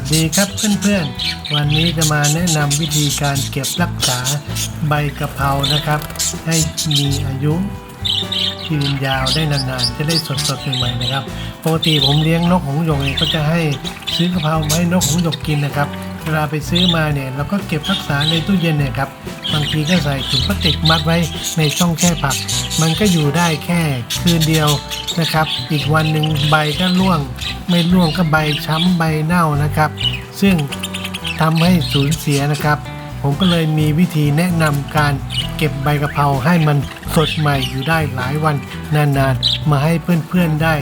วัสดีครับเพื่อนๆ วันนี้จะมาแนะนำวิธีการเก็บรักษาใบกะเพรานะครับ ให้มีอายุยืนยาวได้นานๆ จะได้สดๆใหม่ๆนะครับปกติผมเลี้ยงนกหงส์หยกเองก็จะให้ซื้อกะเพรามาให้นกหงส์หยกกินนะครับ วลาไปซื้อมาเนี่ยเราก็เก็บรักษาในตู้เย็นเนี่ยครับบางทีก็ใส่ถุงพลาสติกมัดไว้ในช่องแช่ผัก มันก็อยู่ได้แค่คืนเดียวนะครับ อีกวันหนึ่งใบก็ร่วง ไม่ร่วงก็ใบช้ำใบเน่านะครับ ซึ่งทำให้สูญเสียนะครับ ผมก็เลยมีวิธีแนะนำการเก็บใบกะเพราให้มันสดใหม่อยู่ได้หลายวันนานๆ มาให้เพื่อนๆได้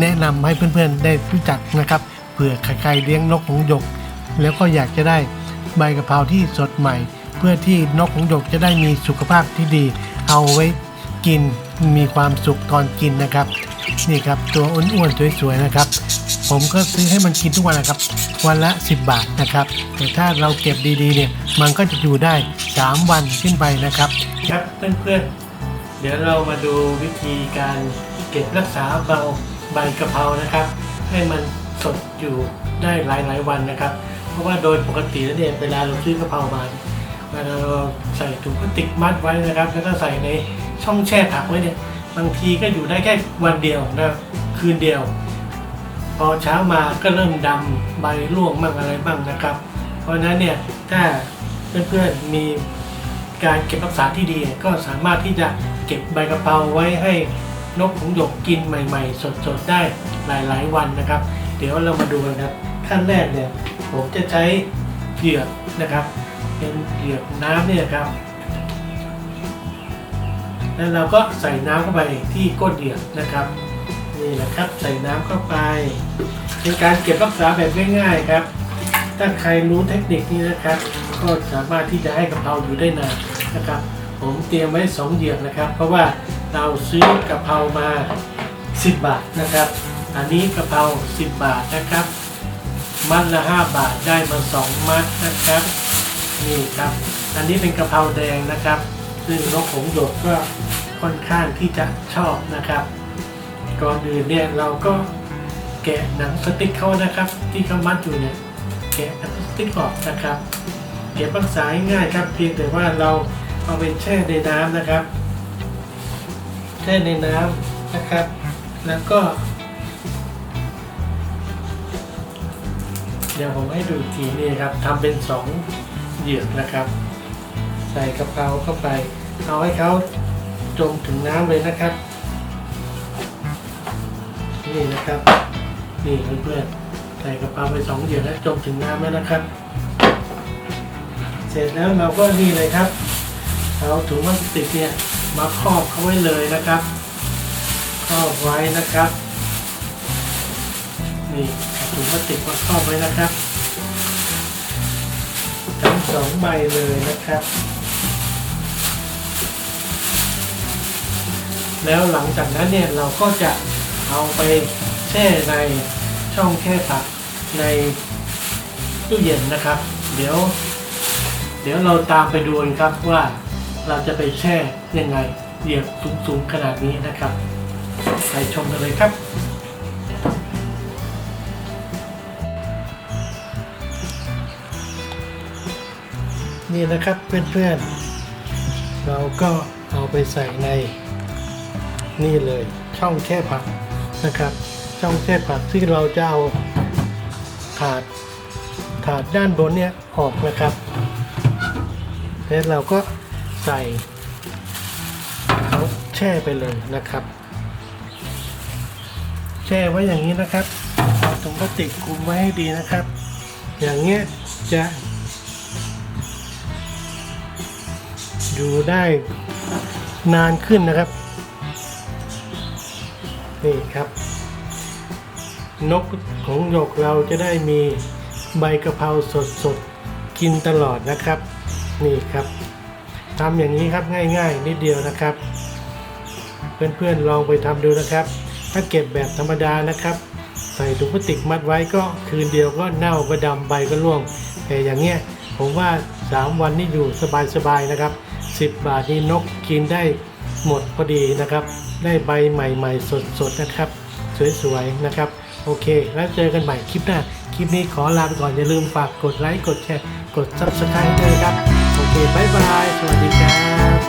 แนะนำให้เพื่อนๆได้รู้จักนะครับเผื่อใครๆเลี้ยงนกหงส์หยก แล้วก็อยากจะได้ใบกะเพราที่สดใหม่ เพื่อที่นกหงหยกจะได้มีสุขภาพที่ดี เอาไว้กินมีความสุขตอนกินนะครับ นี่ครับตัวอ้วนๆสวยๆนะครับ ผมก็ซื้อให้มันกินทุกวันนะครับ วันละ 10 บาทนะครับ แต่ถ้าเราเก็บดีๆเนี่ยมันก็จะอยู่ได้ 3 วันขึ้นไปนะครับ ครับเพื่อนๆ เดี๋ยวเรามาดูวิธีการเก็บรักษาเบาใบกะเพรานะครับ ให้มันสดอยู่ได้หลายๆวันนะครับ ราะว่าโดยปกติแล้วเนี่ยเวลาเราซื้อกะเพรามาเวลาเราใส่ถุงพลาสติกมัดไว้นะครับ แล้วก็ใส่ในช่องแช่ผักไว้เนี่ยบางทีก็อยู่ได้แค่วันเดียวนะคืนเดียว พอเช้ามาก็เริ่มดำใบร่วงบ้างอะไรบ้างนะครับ เพราะฉะนั้นเนี่ยถ้าเพื่อนๆมีการเก็บรักษาที่ดีก็สามารถที่จะเก็บใบกะเพราไว้ให้นกหงหยกกินใหม่ ๆ สดๆได้หลายๆวันนะครับ เดี๋ยวเรามาดูกันครับ ขั้นแรกเนี่ยผมจะใช้เหยือกนะครับ เป็นเหยือกน้ำเนี่ยครับ แล้วเราก็ใส่น้ำเข้าไปที่ก้นเหยือกนะครับนี่แหละครับใส่น้ำเข้าไปเป็นการเก็บรักษาแบบง่ายๆครับ ถ้าใครรู้เทคนิคนี้นะครับ ก็สามารถที่จะให้กะเพราอยู่ได้นานนะครับ ผมเตรียมไว้สองเหยือกนะครับ เพราะว่าเราซื้อกะเพรามา 10 บาทนะครับ อันนี้กะเพรา 10 บาทนะครับ มัดละ 5 บาทได้มา 2 มัดนะครับ นี่ครับ อันนี้เป็นกระเพราแดงนะครับ ซึ่งนกหงหยกก็ค่อนข้างที่จะชอบนะครับ ก่อนอื่นเนี่ยเราก็แกะหนังสติ๊กเขานะครับ ที่เขามัดอยู่เนี่ยแกะหนังสติ๊กออกนะครับเก็บรักษาง่ายครับเพียงแต่ว่าเราเอาไปแช่ในน้ำนะครับ แช่ในน้ำนะครับ แล้วก็ เดี๋ยวผมให้ดูอีกทีนี่ครับทำเป็นสองเหยือกนะครับ ใส่กระเพราเข้าไป เอาให้เขาจมถึงน้ำเลยนะครับ นี่นะครับ นี่เพื่อนๆใส่กระเพราไปสองเหยือกแล้วจมถึงน้ำแล้วนะครับ เสร็จแล้วเราก็นี่เลยครับเอาถุงพลาสติกเนี่ยมาครอบเขาไว้เลยนะครับครอบไว้นะครับ นี่ ถุงพลาสติกมาครอบไว้นะครับทั้งสองใบเลยนะครับ แล้วหลังจากนั้นเนี่ยเราก็จะเอาไปแช่ในช่องแช่ผักในตู้เย็นนะครับ เดี๋ยว เดี๋ยวเราตามไปดูกันครับว่าเราจะไปแช่ยังไงเหยียบสูงๆขนาดนี้นะครับ ไปชมกันเลยครับ นี่นะครับเพื่อนๆ เราก็เอาไปใส่ในนี่เลยช่องแช่ผักนะครับ ช่องแช่ผักที่เราจะเอาถาดถาดด้านบนเนี่ยออกนะครับแล้วเราก็ใส่เอาแช่ไปเลยนะครับ แช่ไว้อย่างนี้นะครับเอาถุงพลาสติกคลุมไว้ให้ดีนะครับ อย่างเงี้ยจะ อยู่ได้นานขึ้นนะครับ นี่ครับ นกของหยกเราจะได้มีใบกะเพราสดๆ กินตลอดนะครับ นี่ครับทำอย่างนี้ครับง่ายๆ นิดเดียวนะครับ เพื่อนๆลองไปทำดูนะครับ ถ้าเก็บแบบธรรมดานะครับ ใส่ถุงพลาสติกมัดไว้ก็คืนเดียวก็เน่าก็ดำใบก็ร่วงแต่อย่างเงี้ยผมว่า 3 วันนี่อยู่สบายๆนะครับ 10 บาทนี่นกกินได้หมดพอดีนะครับ ได้ใบใหม่ ๆ สดๆนะครับ สวยๆนะครับ โอเค แล้วเจอกันใหม่คลิปหน้า คลิปนี้ขอลาไปก่อนอย่าลืมฝากกดไลค์กดแชร์กด subscribe ด้วยครับ โอเคบายบาย สวัสดีครับ